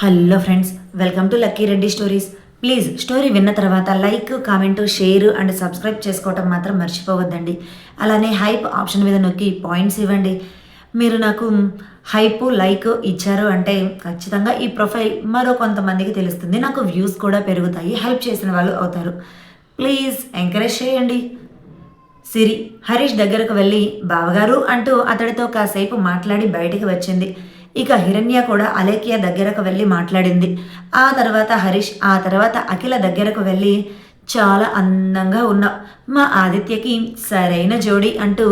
Hello friends welcome to Lucky Reddy stories. Please story విన్న తర్వాత like comment share and subscribe చేసుకోవటం మాత్రం మర్చిపోవద్దండి. అలానే హైప్ ఆప్షన్ మీద నొక్కి పాయింట్స్ ఇవ్వండి. మీరు నాకు హైప్ లైక్ ఇచ్చారు అంటే ఖచ్చితంగా ఈ ప్రొఫైల్ మరో కొంతమందికి తెలుస్తుంది. నాకు వ్యూస్ కూడా పెరుగుతాయి. హెల్ప్ చేసిన వాళ్ళు అవుతారు. ప్లీజ్ ఎంకరేజ్ చేయండి. సిరి హరీష్ దగ్గరకు వెళ్ళి బావగారు అంటూ అతడితో కాసేపు మాట్లాడి బయటికి వచ్చింది. ఇక హిరణ్య కూడా అలేఖ్య దగ్గరకు వెళ్ళి మాట్లాడింది. ఆ తర్వాత హరీష్ ఆ తర్వాత అఖిల దగ్గరకు వెళ్ళి చాలా అందంగా ఉన్నావు మా ఆదిత్యకి సరైన జోడి అంటూ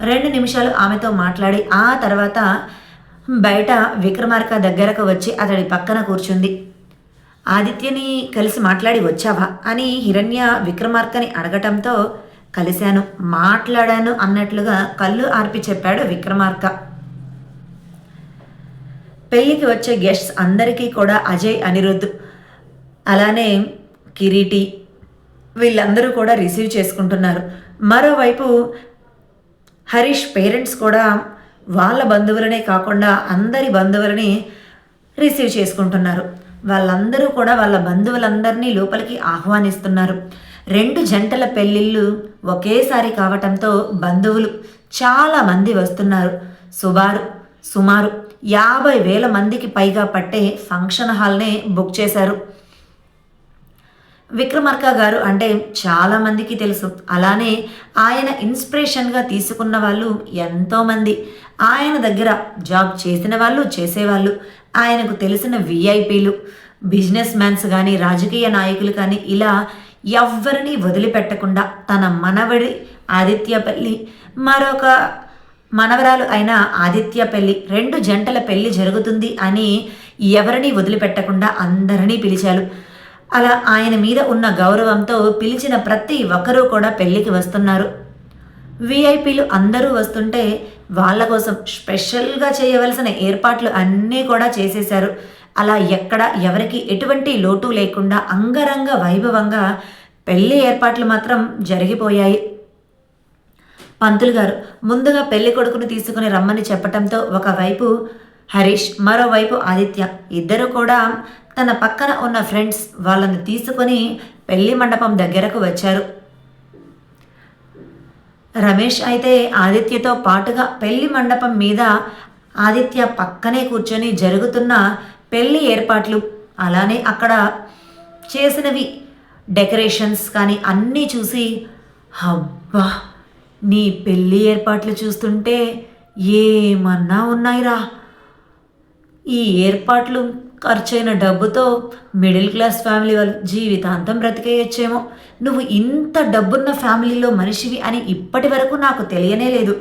రెండు నిమిషాలు ఆమెతో మాట్లాడి ఆ తర్వాత బయట విక్రమార్క దగ్గరకు వచ్చి అతడి పక్కన కూర్చుంది. ఆదిత్యని కలిసి మాట్లాడి వచ్చావా అని హిరణ్య విక్రమార్కని అడగటంతో కలిశాను. మాట్లాడాను అన్నట్లుగా కళ్ళు ఆర్పి చెప్పాడు విక్రమార్క. పెళ్ళికి వచ్చే గెస్ట్స్ అందరికీ కూడా అజయ్ అనిరుద్ధ్ అలానే కిరీటి వీళ్ళందరూ కూడా రిసీవ్ చేసుకుంటున్నారు. మరోవైపు హరీష్ పేరెంట్స్ కూడా వాళ్ళ బంధువులనే కాకుండా అందరి బంధువులని రిసీవ్ చేసుకుంటున్నారు. వాళ్ళందరూ కూడా వాళ్ళ బంధువులందరినీ లోపలికి ఆహ్వానిస్తున్నారు. రెండు జంటల పెళ్ళిళ్ళు ఒకేసారి కావటంతో బంధువులు చాలామంది వస్తున్నారు. సుమారు సుమారు యాభై వేల మందికి పైగా పట్టే ఫంక్షన్ హాల్నే బుక్ చేశారు. విక్రమార్క గారు అంటే చాలామందికి తెలుసు. అలానే ఆయన ఇన్స్పిరేషన్గా తీసుకున్న వాళ్ళు ఎంతోమంది ఆయన దగ్గర జాబ్ చేసిన వాళ్ళు చేసేవాళ్ళు. ఆయనకు తెలిసిన విఐపీలు బిజినెస్ మ్యాన్స్ కానీ రాజకీయ నాయకులు కానీ ఇలా ఎవ్వరిని వదిలిపెట్టకుండా తన మనవడి ఆదిత్యపల్లి మరొక మనవరాలు అయిన ఆదిత్య పెళ్ళి రెండు జంటల పెళ్ళి జరుగుతుంది అని ఎవరిని వదిలిపెట్టకుండా అందరినీ పిలిచారు. అలా ఆయన మీద ఉన్న గౌరవంతో పిలిచిన ప్రతి ఒక్కరూ కూడా పెళ్ళికి వస్తున్నారు. విఐపీలు అందరూ వస్తుంటే వాళ్ళ కోసం స్పెషల్గా చేయవలసిన ఏర్పాట్లు అన్నీ కూడా చేసేశారు. అలా ఎక్కడ ఎవరికి ఎటువంటి లోటు లేకుండా అంగరంగ వైభవంగా పెళ్ళి ఏర్పాట్లు మాత్రం జరిగిపోయాయి. పంతులు గారు ముందుగా పెళ్ళి కొడుకును తీసుకుని రమ్మని చెప్పటంతో ఒకవైపు హరీష్ మరోవైపు ఆదిత్య. ఇద్దరు కూడా తన పక్కన ఉన్న ఫ్రెండ్స్ వాళ్ళను తీసుకొని పెళ్ళి మండపం దగ్గరకు వచ్చారు. రమేష్ అయితే ఆదిత్యతో పాటుగా పెళ్ళి మండపం మీద ఆదిత్య పక్కనే కూర్చొని జరుగుతున్న పెళ్ళి ఏర్పాట్లు అలానే అక్కడ చేసినవి డెకరేషన్స్ కానీ అన్నీ చూసి అబ్బా! నీ పెళ్ళి ఏర్పాట్లు చూస్తుంటే ఏమన్నా ఉన్నాయిరా. ఈ ఏర్పాట్లు ఖర్చైన డబ్బుతో మిడిల్ క్లాస్ ఫ్యామిలీ వాళ్ళు జీవితాంతం బ్రతికేయచ్చేమో. నువ్వు ఇంత డబ్బున్న ఫ్యామిలీలో మనిషివి అని ఇప్పటి వరకు నాకు తెలియనే లేదు.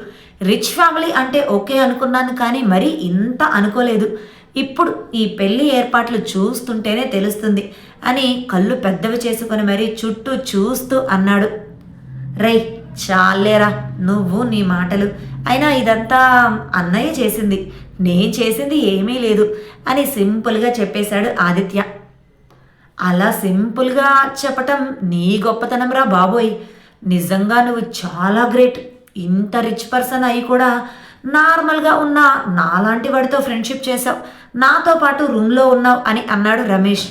రిచ్ ఫ్యామిలీ అంటే ఓకే అనుకున్నాను కానీ మరీ ఇంత అనుకోలేదు. ఇప్పుడు ఈ పెళ్ళి ఏర్పాట్లు చూస్తుంటేనే తెలుస్తుంది అని కళ్ళు పెద్దవి చేసుకొని మరీ చుట్టూ చూస్తూ అన్నాడు. రై చాలేరా నువ్వు నీ మాటలు. అయినా ఇదంతా అన్నయ్య చేసింది. నేను చేసింది ఏమీ లేదు అని సింపుల్గా చెప్పేశాడు ఆదిత్య. అలా సింపుల్గా చెప్పటం నీ గొప్పతనం రా బాబోయ్. నిజంగా నువ్వు చాలా గ్రేట్. ఇంత రిచ్ పర్సన్ అయి కూడా నార్మల్గా ఉన్న నాలాంటి వాడితో ఫ్రెండ్షిప్ చేసావు నాతో పాటు రూమ్లో ఉన్నావు అని అన్నాడు రమేష్.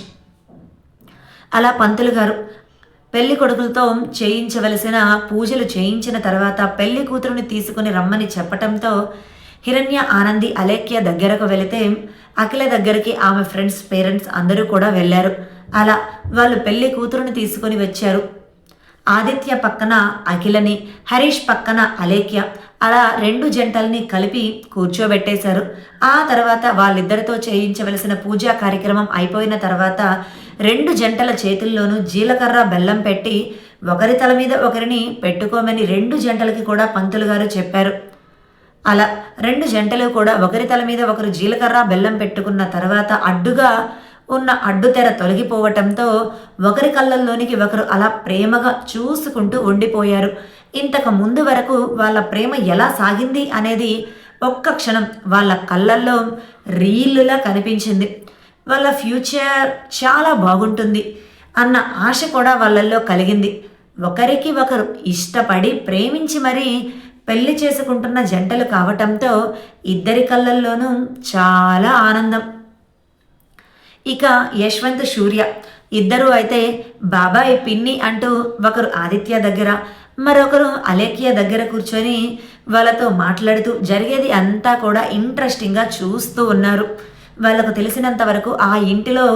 అలా పంతులు గారు పెళ్ళి కొడుకులతో చేయించవలసిన పూజలు చేయించిన తర్వాత పెళ్ళి కూతురుని తీసుకుని రమ్మని చెప్పటంతో హిరణ్య ఆనంది అలేఖ్య దగ్గరకు వెళితే అఖిల దగ్గరికి ఆమె ఫ్రెండ్స్ పేరెంట్స్ అందరూ కూడా వెళ్ళారు. అలా వాళ్ళు పెళ్ళి కూతురుని తీసుకొని వచ్చారు. ఆదిత్య పక్కన అఖిలని హరీష్ పక్కన అలేఖ్య అలా రెండు జంటల్ని కలిపి కూర్చోబెట్టేశారు. ఆ తర్వాత వాళ్ళిద్దరితో చేయించవలసిన పూజా కార్యక్రమం అయిపోయిన తర్వాత రెండు జంటల చేతుల్లోనూ జీలకర్ర బెల్లం పెట్టి ఒకరి తల మీద ఒకరిని పెట్టుకోమని రెండు జంటలకి కూడా పంతులు గారు చెప్పారు. అలా రెండు జంటలు కూడా ఒకరి తల మీద ఒకరు జీలకర్ర బెల్లం పెట్టుకున్న తర్వాత అడ్డుగా ఉన్న అడ్డుతెర తొలగిపోవటంతో ఒకరి కళ్ళల్లోనికి ఒకరు అలా ప్రేమగా చూసుకుంటూ ఉండిపోయారు. ఇంతకు ముందు వరకు వాళ్ళ ప్రేమ ఎలా సాగింది అనేది ఒక్క క్షణం వాళ్ళ కళ్ళల్లో రీల్లులా కనిపించింది. వాళ్ళ ఫ్యూచర్ చాలా బాగుంటుంది అన్న ఆశ కూడా వాళ్ళల్లో కలిగింది. ఒకరికి ఒకరు ఇష్టపడి ప్రేమించి మరీ పెళ్ళి చేసుకుంటున్న జంటలు కావటంతో ఇద్దరి కళ్ళల్లోనూ చాలా ఆనందం. ఇక యశ్వంత్ సూర్య ఇద్దరూ అయితే బాబాయ్ పిన్ని అంటూ ఒకరు ఆదిత్య దగ్గర మరొకరు అలేఖ్య దగ్గర కూర్చొని వాళ్ళతో మాట్లాడుతూ జరిగేది అంతా కూడా ఇంట్రెస్టింగ్గా చూస్తూ ఉన్నారు. వాళ్ళకు తెలిసినంత వరకు ఆ ఇంటిలో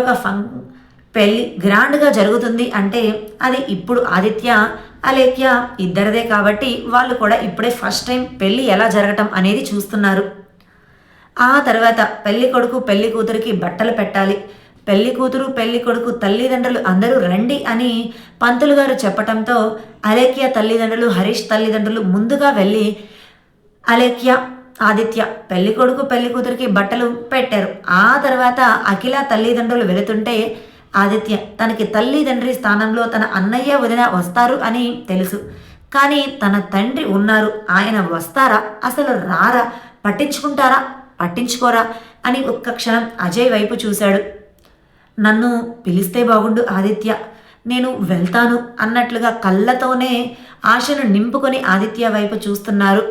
ఒక ఫం పెళ్ళి గ్రాండ్గా జరుగుతుంది అంటే అది ఇప్పుడు ఆదిత్య అలేఖ్య ఇద్దరిదే కాబట్టి వాళ్ళు కూడా ఇప్పుడే ఫస్ట్ టైం పెళ్ళి ఎలా జరగటం అనేది చూస్తున్నారు. ఆ తర్వాత పెళ్ళి కొడుకు పెళ్ళి కూతురికి బట్టలు పెట్టాలి. పెళ్ళి కూతురు పెళ్ళి కొడుకు తల్లిదండ్రులు అందరూ రండి అని పంతులు గారు చెప్పటంతో అలేఖ్య తల్లిదండ్రులు హరీష్ తల్లిదండ్రులు ముందుగా వెళ్ళి అలేఖ్య ఆదిత్య పెళ్ళి కొడుకు పెళ్ళి కూతురికి బట్టలు పెట్టారు. ఆ తర్వాత అఖిల తల్లిదండ్రులు వెళుతుంటే ఆదిత్య తనకి తల్లిదండ్రి స్థానంలో తన అన్నయ్య వదిన వస్తారు అని తెలుసు. కానీ తన తండ్రి ఉన్నారు. ఆయన వస్తారా? అసలు రారా? పట్టించుకుంటారా? పట్టించుకోరా? అని ఒక్క క్షణం అజయ్ వైపు చూశాడు. నన్ను పిలిస్తే బాగుండు ఆదిత్య. నేను వెళ్తాను అన్నట్లుగా కళ్ళతోనే ఆశను నింపుకొని ఆదిత్య వైపు చూస్తున్నారు.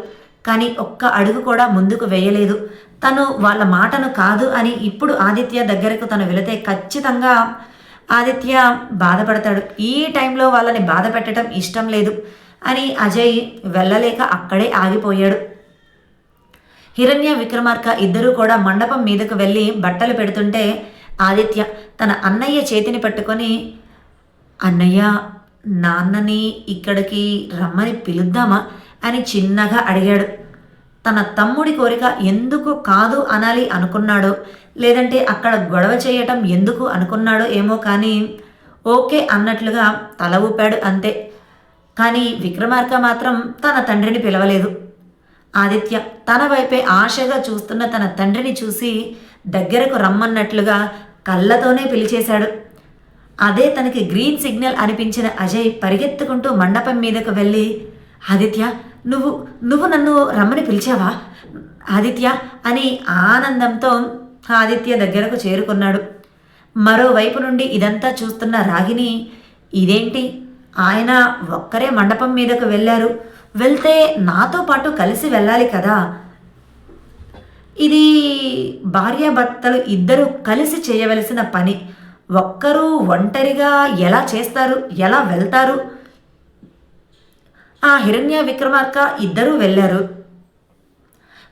కానీ ఒక్క అడుగు కూడా ముందుకు వేయలేదు. తను వాళ్ళ మాటను కాదు అని ఇప్పుడు ఆదిత్య దగ్గరకు తను వెళితే ఖచ్చితంగా ఆదిత్య బాధపడతాడు. ఈ టైంలో వాళ్ళని బాధ పెట్టడం ఇష్టం లేదు అని అజయ్ వెళ్ళలేక అక్కడే ఆగిపోయాడు. హిరణ్య విక్రమార్క ఇద్దరూ కూడా మండపం మీదకు వెళ్ళి బట్టలు పెడుతుంటే ఆదిత్య తన అన్నయ్య చేతిని పట్టుకొని అన్నయ్య నాన్నని ఇక్కడికి రమ్మని పిలుద్దామా? అని చిన్నగా అడిగాడు. తన తమ్ముడి కోరిక ఎందుకు కాదు అనాలి అనుకున్నాడో లేదంటే అక్కడ గొడవ చేయటం ఎందుకు అనుకున్నాడో ఏమో కానీ ఓకే అన్నట్లుగా తల ఊపాడు అంతే. కానీ విక్రమార్క మాత్రం తన తండ్రిని పిలవలేదు. ఆదిత్య తన వైపే ఆశగా చూస్తున్న తన తండ్రిని చూసి దగ్గరకు రమ్మన్నట్లుగా కళ్ళతోనే పిలిచేశాడు. అదే తనకి గ్రీన్ సిగ్నల్ అనిపించిన అజయ్ పరిగెత్తుకుంటూ మండపం మీదకు వెళ్ళి ఆదిత్య నువ్వు నువ్వు నన్ను రమ్మని పిలిచావా? ఆదిత్య అని ఆనందంతో ఆదిత్య దగ్గరకు చేరుకున్నాడు. మరోవైపు నుండి ఇదంతా చూస్తున్న రాగిని ఇదేంటి? ఆయన ఒక్కరే మండపం మీదకు వెళ్ళారు. వెళ్తే నాతో పాటు కలిసి వెళ్ళాలి కదా. ఇది భార్యాభర్తలు ఇద్దరు కలిసి చేయవలసిన పని. ఒక్కరూ ఒంటరిగా ఎలా చేస్తారు? ఎలా వెళ్తారు? ఆ హిరణ్య విక్రమార్క ఇద్దరూ వెళ్ళారు.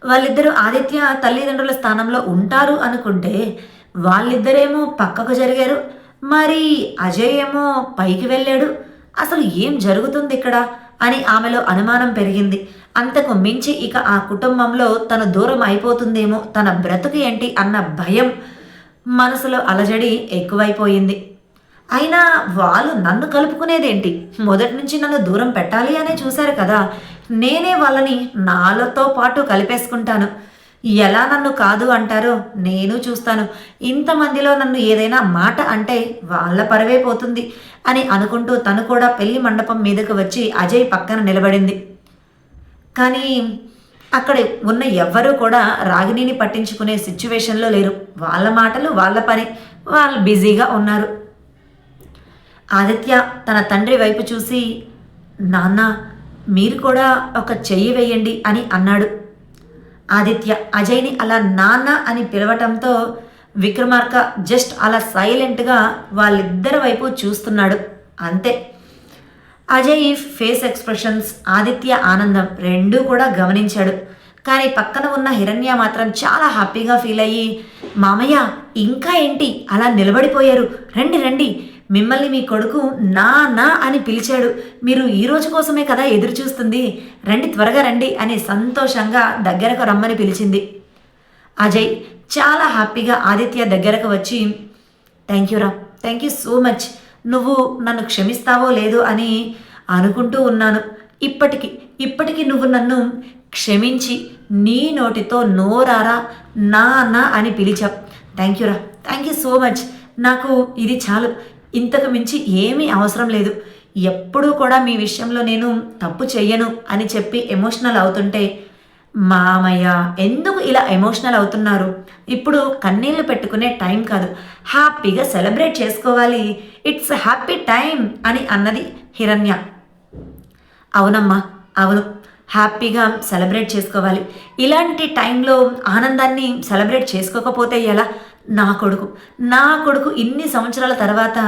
వాళ్ళిద్దరూ ఆదిత్య తల్లిదండ్రుల స్థానంలో ఉంటారు అనుకుంటే వాళ్ళిద్దరేమో పక్కకు జరిగారు. మరి అజయ్ ఏమో పైకి వెళ్ళాడు. అసలు ఏం జరుగుతుంది ఇక్కడ? అని ఆమెలో అనుమానం పెరిగింది. అంతకు మించి ఇక ఆ కుటుంబంలో తను దూరం అయిపోతుందేమో తన బ్రతుకు ఏంటి అన్న భయం మనసులో అలజడి ఎక్కువైపోయింది. అయినా వాళ్ళు నన్ను కలుపుకునేదేంటి? మొదటి నుంచి నన్ను దూరం పెట్టాలి అనే చూశారు కదా. నేనే వాళ్ళని నాలతో పాటు కలిపేసుకుంటాను. ఎలా నన్ను కాదు అంటారో నేను చూస్తాను. ఇంతమందిలో నన్ను ఏదైనా మాట అంటే వాళ్ళ పరవే పోతుంది అని అనుకుంటూ తను కూడా పెళ్ళి మండపం మీదకు వచ్చి అజయ్ పక్కన నిలబడింది. కానీ అక్కడ ఉన్న ఎవ్వరూ కూడా రాగిణిని పట్టించుకునే సిచ్యువేషన్లో లేరు. వాళ్ళ మాటలు వాళ్ళ పని. వాళ్ళు బిజీగా ఉన్నారు. ఆదిత్య తన తండ్రి వైపు చూసి నాన్న మీరు కూడా ఒక చెయ్యి వేయండి అని అన్నాడు. ఆదిత్య అజయ్ని అలా నాన్న అని పిలవటంతో విక్రమార్క జస్ట్ అలా సైలెంట్గా వాళ్ళిద్దరి వైపు చూస్తున్నాడు. అంతే. అజయ్ ఫేస్ ఎక్స్ప్రెషన్స్ ఆదిత్య ఆనందం రెండూ కూడా గమనించాడు. కానీ పక్కన ఉన్న హిరణ్య మాత్రం చాలా హ్యాపీగా ఫీల్ అయ్యి మామయ్య ఇంకా ఏంటి? అలా నిలబడిపోయారు. రండి రండి. మిమ్మల్ని మీ కొడుకు నా నా అని పిలిచాడు. మీరు ఈ రోజు కోసమే కదా ఎదురు చూస్తుంది. రండి త్వరగా రండి అని సంతోషంగా దగ్గరకు రమ్మని పిలిచింది. అజయ్ చాలా హ్యాపీగా ఆదిత్య దగ్గరకు వచ్చి థ్యాంక్ యూ రా. థ్యాంక్ యూ సో మచ్ నువ్వు నన్ను క్షమిస్తావో లేదో అని అనుకుంటూ ఉన్నాను. ఇప్పటికి ఇప్పటికి నువ్వు నన్ను క్షమించి నీ నోటితో నోరారా నా నా అని పిలిచావు. థ్యాంక్ యూ రా. థ్యాంక్ యూ సో మచ్ నాకు ఇది చాలు. ఇంతకు మించి ఏమీ అవసరం లేదు. ఎప్పుడూ కూడా మీ విషయంలో నేను తప్పు చెయ్యను అని చెప్పి ఎమోషనల్ అవుతుంటే మామయ్య ఎందుకు ఇలా ఎమోషనల్ అవుతున్నారు? ఇప్పుడు కన్నీళ్ళు పెట్టుకునే టైం కాదు. హ్యాపీగా సెలబ్రేట్ చేసుకోవాలి. ఇట్స్ హ్యాపీ టైం అని అన్నది హిరణ్య. అవునమ్మా అవును. హ్యాపీగా సెలబ్రేట్ చేసుకోవాలి. ఇలాంటి టైంలో ఆనందాన్ని సెలబ్రేట్ చేసుకోకపోతే ఎలా? నా కొడుకు. నా కొడుకు ఇన్ని సంవత్సరాల తర్వాత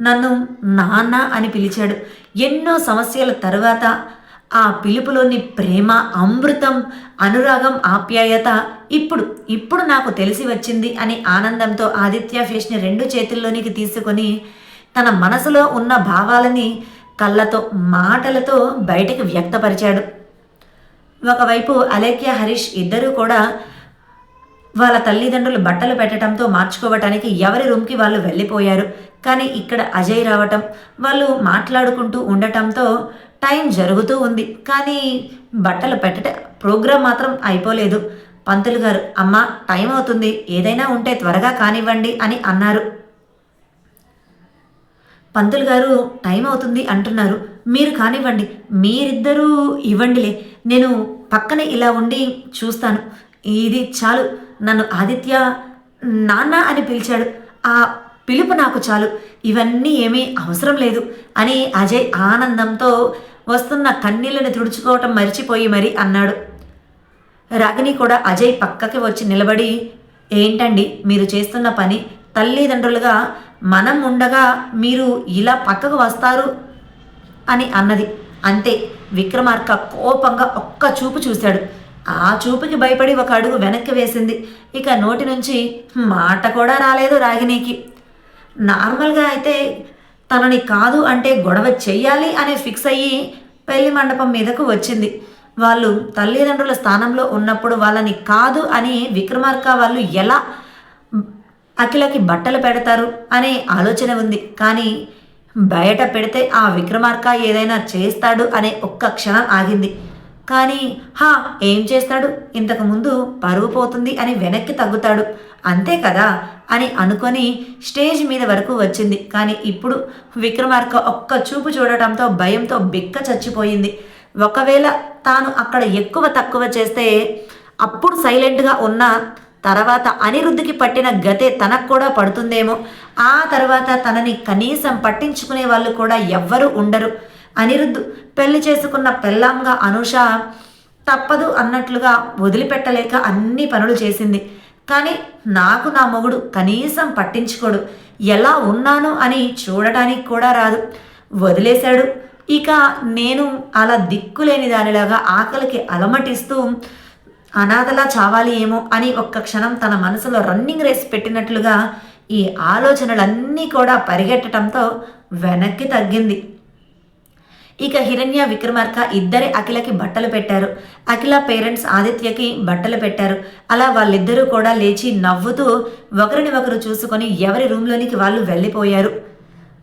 నన్ను నాన్న అని పిలిచాడు. ఎన్నో సమస్యల తర్వాత ఆ పిలుపులోని ప్రేమ అమృతం అనురాగం ఆప్యాయత ఇప్పుడు ఇప్పుడు నాకు తెలిసి వచ్చింది అని ఆనందంతో ఆదిత్య ఫేష్ని రెండు చేతుల్లోనికి తీసుకొని తన మనసులో ఉన్న భావాలని కళ్ళతో మాటలతో బయటకు వ్యక్తపరిచాడు. ఒకవైపు అలేఖ్య హరీష్ ఇద్దరూ కూడా వాళ్ళ తల్లిదండ్రులు బట్టలు పెట్టడంతో మార్చుకోవటానికి ఎవరి రూమ్కి వాళ్ళు వెళ్ళిపోయారు. కానీ ఇక్కడ అజయ్ రావటం వాళ్ళు మాట్లాడుకుంటూ ఉండటంతో టైం జరుగుతూ ఉంది. కానీ బట్టలు పెట్టట ప్రోగ్రాం మాత్రం అయిపోలేదు. పంతులు గారు అమ్మ టైం అవుతుంది. ఏదైనా ఉంటే త్వరగా కానివ్వండి అని అన్నారు. పంతులు గారు టైం అవుతుంది అంటున్నారు. మీరు కానివ్వండి. మీరిద్దరూ ఇవ్వండిలే. నేను పక్కనే ఇలా ఉండి చూస్తాను. ఇది చాలు. నన్ను ఆదిత్య నాన్న అని పిలిచాడు. ఆ పిలుపు నాకు చాలు. ఇవన్నీ ఏమీ అవసరం లేదు అని అజయ్ ఆనందంతో వస్తున్న కన్నీళ్ళని తుడుచుకోవటం మర్చిపోయి మరి అన్నాడు. రాగిని కూడా అజయ్ పక్కకి వచ్చి నిలబడి ఏంటండి మీరు చేస్తున్న పని? తల్లిదండ్రులుగా మనం ఉండగా మీరు ఇలా పక్కకు వస్తారు? అని అన్నది. అంతే విక్రమార్క కోపంగా ఒక్క చూపు చూశాడు. ఆ చూపుకి భయపడి ఒక అడుగు వెనక్కి వేసింది. ఇక నోటి నుంచి మాట కూడా రాలేదు రాగిణికి. నార్మల్గా అయితే తనని కాదు అంటే గొడవ చెయ్యాలి అనే ఫిక్స్ అయ్యి పెళ్ళి మండపం మీదకు వచ్చింది. వాళ్ళు తల్లిదండ్రుల స్థానంలో ఉన్నప్పుడు వాళ్ళని కాదు అని విక్రమార్క వాళ్ళు ఎలా అఖిలకి బట్టలు పెడతారు అనే ఆలోచన ఉంది. కానీ బయట పెడితే ఆ విక్రమార్క ఏదైనా చేస్తాడు అనే ఒక్క క్షణం ఆగింది. కానీ హా ఏం చేస్తాడు? ఇంతకుముందు పరువు పోతుంది అని వెనక్కి తగ్గుతాడు. అంతే కదా? అని అనుకొని స్టేజ్ మీద వరకు వచ్చింది. కానీ ఇప్పుడు విక్రమార్క ఒక్క చూపు చూడటంతో భయంతో బిక్క చచ్చిపోయింది. ఒకవేళ తాను అక్కడ ఎక్కువ తక్కువ చేస్తే అప్పుడు సైలెంట్గా ఉన్న తర్వాత అనిరుద్ధికి పట్టిన గతే తనకు కూడా పడుతుందేమో. ఆ తర్వాత తనని కనీసం పట్టించుకునే వాళ్ళు కూడా ఎవ్వరూ ఉండరు. అనిరుద్ధ్ పెళ్ళి చేసుకున్న పెళ్ళాంగా అనూష తప్పదు అన్నట్లుగా వదిలిపెట్టలేక అన్ని పనులు చేసింది. కానీ నాకు నా మొగుడు కనీసం పట్టించుకోడు. ఎలా ఉన్నాను అని చూడటానికి కూడా రాదు. వదిలేశాడు. ఇక నేను అలా దిక్కులేని దానిలాగా ఆకలికి అలమటిస్తూ అనాథలా చావాలి ఏమో అని ఒక్క క్షణం తన మనసులో రన్నింగ్ రేస్ పెట్టినట్లుగా ఈ ఆలోచనలన్నీ కూడా పరిగెట్టడంతో వెనక్కి తగ్గింది. ఇక హిరణ్య విక్రమార్క ఇద్దరే అఖిలకి బట్టలు పెట్టారు. అఖిల పేరెంట్స్ ఆదిత్యకి బట్టలు పెట్టారు. అలా వాళ్ళిద్దరూ కూడా లేచి నవ్వుతూ ఒకరిని ఒకరు చూసుకొని ఎవరి రూమ్లోనికి వాళ్ళు వెళ్ళిపోయారు.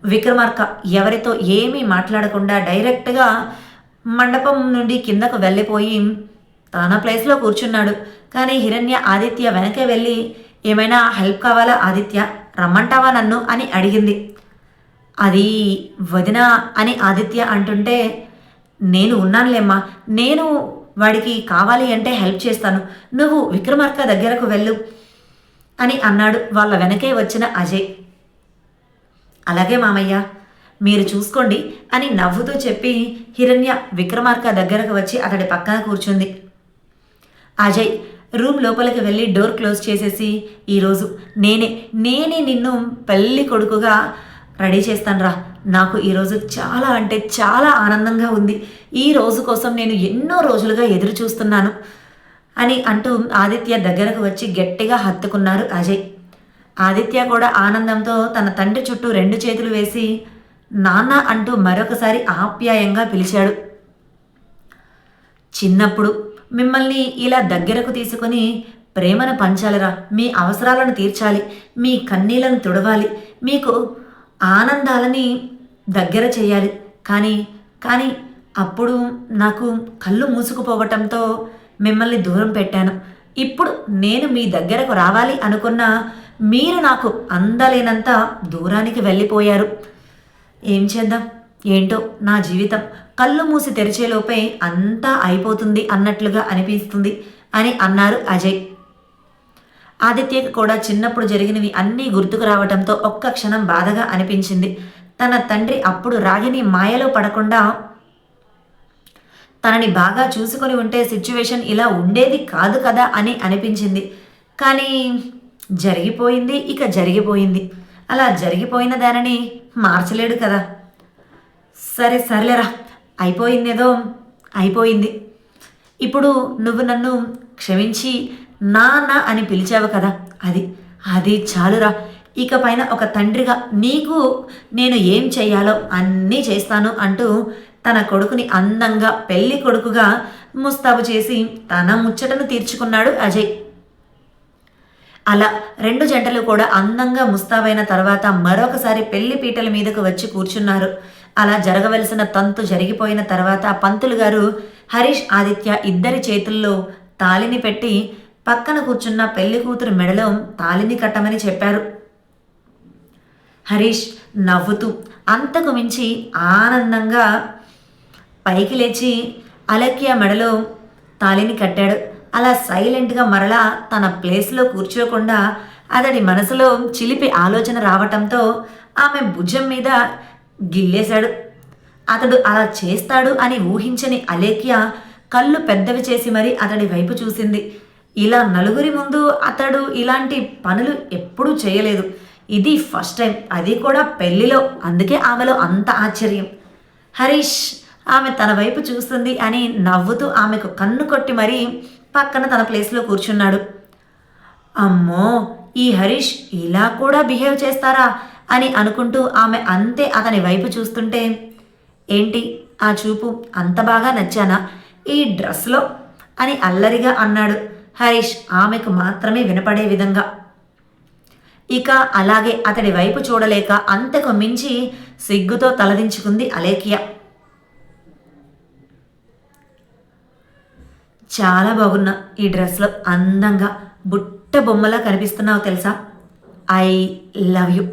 విక్రమార్క ఎవరితో ఏమీ మాట్లాడకుండా డైరెక్ట్గా మండపం నుండి కిందకు వెళ్ళిపోయి తన ప్లేస్లో కూర్చున్నాడు. కానీ హిరణ్య ఆదిత్య వెనకే వెళ్ళి ఏమైనా హెల్ప్ కావాలా ఆదిత్య? రమ్మంటావా నన్ను? అని అడిగింది. అది వదిన అని ఆదిత్య అంటుంటే నేను ఉన్నానులేమ్మా నేను వాడికి కావాలి అంటే హెల్ప్ చేస్తాను నువ్వు విక్రమార్క దగ్గరకు వెళ్ళు అని అన్నాడు వాళ్ళ వెనకే వచ్చిన అజయ్. అలాగే మామయ్య మీరు చూసుకోండి అని నవ్వుతూ చెప్పి హిరణ్య విక్రమార్క దగ్గరకు వచ్చి అతడి పక్కన కూర్చుంది. అజయ్ రూమ్ లోపలికి వెళ్ళి డోర్ క్లోజ్ చేసేసి ఈరోజు నేనే నేనే నిన్ను పెళ్ళి కొడుకుగా రెడీ చేస్తానురా. నాకు ఈరోజు చాలా అంటే చాలా ఆనందంగా ఉంది. ఈ రోజు కోసం నేను ఎన్నో రోజులుగా ఎదురు చూస్తున్నాను అని అంటూ ఆదిత్య దగ్గరకు వచ్చి గట్టిగా హత్తుకున్నారు అజయ్. ఆదిత్య కూడా ఆనందంతో తన తండ్రి చుట్టూ రెండు చేతులు వేసి నాన్న అంటూ మరొకసారి ఆప్యాయంగా పిలిచాడు. చిన్నప్పుడు మిమ్మల్ని ఇలా దగ్గరకు తీసుకొని ప్రేమను పంచాలిరా. మీ అవసరాలను తీర్చాలి. మీ కన్నీళ్ళను తుడవాలి. మీకు ఆనందాలని దగ్గర చేయాలి. కానీ కానీ అప్పుడు నాకు కళ్ళు మూసుకుపోవటంతో మిమ్మల్ని దూరం పెట్టాను. ఇప్పుడు నేను మీ దగ్గరకు రావాలి అనుకున్న మీరు నాకు అందలేనంత దూరానికి వెళ్ళిపోయారు. ఏం చేద్దాం? ఏంటో నా జీవితం కళ్ళు మూసి తెరిచేలోపే అంతా అయిపోతుంది అన్నట్లుగా అనిపిస్తుంది అని అన్నారు అజయ్. ఆదిత్యకి కూడా చిన్నప్పుడు జరిగినవి అన్నీ గుర్తుకు రావడంతో ఒక్క క్షణం బాధగా అనిపించింది. తన తండ్రి అప్పుడు రాగిని మాయలో పడకుండా తనని బాగా చూసుకొని ఉంటే సిచ్యువేషన్ ఇలా ఉండేది కాదు కదా అని అనిపించింది. కానీ జరిగిపోయింది ఇక జరిగిపోయింది. అలా జరిగిపోయిన దానిని మార్చలేడు కదా. సరే సర్లేరా. అయిపోయిందేదో అయిపోయింది. ఇప్పుడు నువ్వు నన్ను క్షమించి నాన్న అని పిలిచావు కదా. అది అది చాలురా. ఇక పైన ఒక తండ్రిగా నీకు నేను ఏం చెయ్యాలో అన్నీ చేస్తాను అంటూ తన కొడుకుని అందంగా పెళ్ళి కొడుకుగా ముస్తాబు చేసి తన ముచ్చటను తీర్చుకున్నాడు అజయ్. అలా రెండు జంటలు కూడా అందంగా ముస్తాబైన తర్వాత మరొకసారి పెళ్ళి పీటల మీదకు వచ్చి కూర్చున్నారు. అలా జరగవలసిన తంతు జరిగిపోయిన తర్వాత పంతులు గారు హరీష్ ఆదిత్య ఇద్దరి చేతుల్లో తాలిని పెట్టి పక్కన కూర్చున్న పెళ్ళి కూతురు మెడలో తాలిని కట్టమని చెప్పారు. హరీష్ నవ్వుతూ అంతకు మించి ఆనందంగా పైకి లేచి అలక్య మెడలో తాలిని కట్టాడు. అలా సైలెంట్గా మరలా తన ప్లేస్లో కూర్చోకుండా అతడి మనసులో చిలిపి ఆలోచన రావటంతో ఆమె భుజం మీద గిల్లేశాడు. అతడు అలా చేస్తాడు అని ఊహించని అలేఖ్య కళ్ళు పెద్దవి చేసి మరి అతడి వైపు చూసింది. ఇలా నలుగురి ముందు అతడు ఇలాంటి పనులు ఎప్పుడూ చేయలేదు. ఇది ఫస్ట్ టైం అది కూడా పెళ్ళిలో అందుకే ఆమెలో అంత ఆశ్చర్యం. హరీష్ ఆమె తన వైపు చూస్తుంది అని నవ్వుతూ ఆమెకు కన్ను కొట్టి మరీ పక్కన తన ప్లేస్లో కూర్చున్నాడు. అమ్మో ఈ హరీష్ ఇలా కూడా బిహేవ్ చేస్తారా అని అనుకుంటూ ఆమె అంతే అతని వైపు చూస్తుంటే ఏంటి? ఆ చూపు అంత బాగా నచ్చానా? ఈ డ్రెస్లో అని అల్లరిగా అన్నాడు. హరీష్ ఆమెకు మాత్రమే వినపడే విధంగా. ఇక అలాగే అతడి వైపు చూడలేక అంతకు మించి సిగ్గుతో తలదించుకుంది అలేఖ్య. చాలా బాగున్నా ఈ డ్రెస్లో అందంగా బుట్ట బొమ్మలా కనిపిస్తున్నావు తెలుసా? I love you.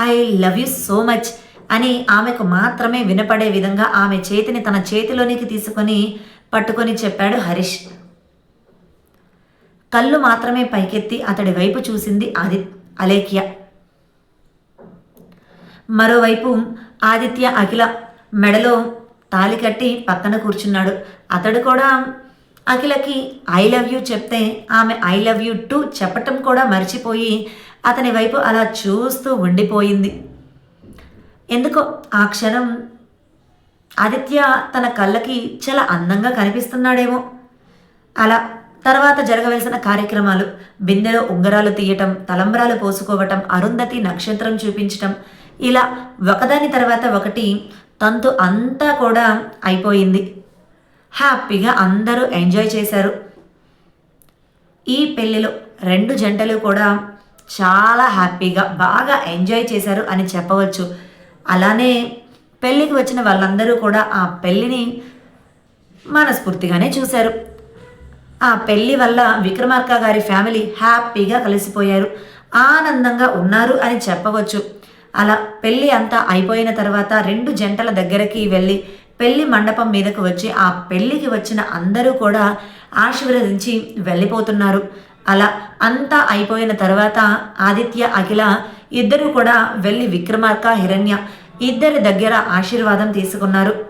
I love you so much అని ఆమెకు మాత్రమే వినపడే విధంగా ఆమె చేతిని తన చేతిలోనికి తీసుకొని పట్టుకొని చెప్పాడు హరీష్. కళ్ళు మాత్రమే పైకెత్తి అతడి వైపు చూసింది ఆది అలేఖ్య. మరోవైపు ఆదిత్య అఖిల మెడలో తాలి కట్టి పక్కన కూర్చున్నాడు. అతడు కూడా అఖిలకి ఐ లవ్ యూ చెప్తే ఆమె ఐ లవ్ యూ టు చెప్పటం కూడా మర్చిపోయి అతని వైపు అలా చూస్తూ ఉండిపోయింది. ఎందుకో ఆ క్షణం ఆదిత్య తన కళ్ళకి చాలా అందంగా కనిపిస్తున్నాడేమో. అలా తర్వాత జరగవలసిన కార్యక్రమాలు బిందెలో ఉంగరాలు తీయటం తలంబ్రాలు పోసుకోవటం అరుంధతి నక్షత్రం చూపించటం ఇలా ఒకదాని తర్వాత ఒకటి తంతు అంతా కూడా అయిపోయింది. హ్యాపీగా అందరూ ఎంజాయ్ చేశారు. ఈ పెళ్ళిలో రెండు జంటలు కూడా చాలా హ్యాపీగా బాగా ఎంజాయ్ చేశారు అని చెప్పవచ్చు. అలానే పెళ్ళికి వచ్చిన వాళ్ళందరూ కూడా ఆ పెళ్ళిని మనస్ఫూర్తిగానే చూశారు. ఆ పెళ్ళి వల్ల విక్రమార్క గారి ఫ్యామిలీ హ్యాపీగా కలిసిపోయారు. ఆనందంగా ఉన్నారు అని చెప్పవచ్చు. అలా పెళ్ళి అంతా అయిపోయిన తర్వాత రెండు జంటల దగ్గరికి వెళ్ళి పెళ్ళి మండపం మీదకు వచ్చి ఆ పెళ్ళికి వచ్చిన అందరూ కూడా ఆశీర్వదించి వెళ్ళిపోతున్నారు. అలా అంతా అయిపోయిన తర్వాత ఆదిత్య అఖిల ఇద్దరు కూడా వెళ్ళి విక్రమార్క హిరణ్య ఇద్దరి దగ్గర ఆశీర్వాదం తీసుకున్నారు.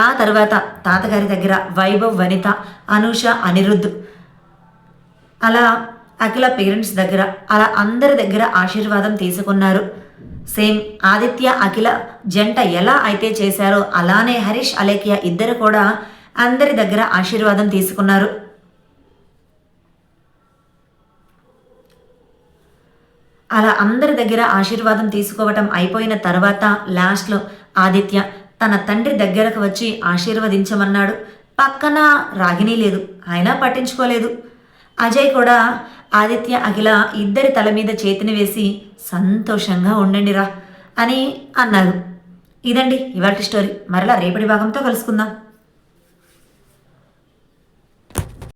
ఆ తర్వాత తాతగారి దగ్గర వైభవ్ వనిత అనూష అనిరుద్ధ్. అలా అఖిల పేరెంట్స్ దగ్గర అలా అందరి దగ్గర ఆశీర్వాదం తీసుకున్నారు. సేమ్ ఆదిత్య అఖిల జంట ఎలా అయితే చేశారో అలానే హరీష్ అలేఖ్య ఇద్దరు కూడా అందరి దగ్గర ఆశీర్వాదం తీసుకున్నారు. అలా అందరి దగ్గర ఆశీర్వాదం తీసుకోవటం అయిపోయిన తర్వాత లాస్ట్లో ఆదిత్య తన తండ్రి దగ్గరకు వచ్చి ఆశీర్వదించమన్నాడు. పక్కన రాగిణీ లేదు. అయినా పట్టించుకోలేదు. అజయ్ కూడా ఆదిత్య అఖిల ఇద్దరి తల మీద చేతిని వేసి సంతోషంగా ఉండండిరా అని అన్నారు. ఇదండి ఇవాటి స్టోరీ. మరలా రేపటి భాగంతో కలుసుకుందాం.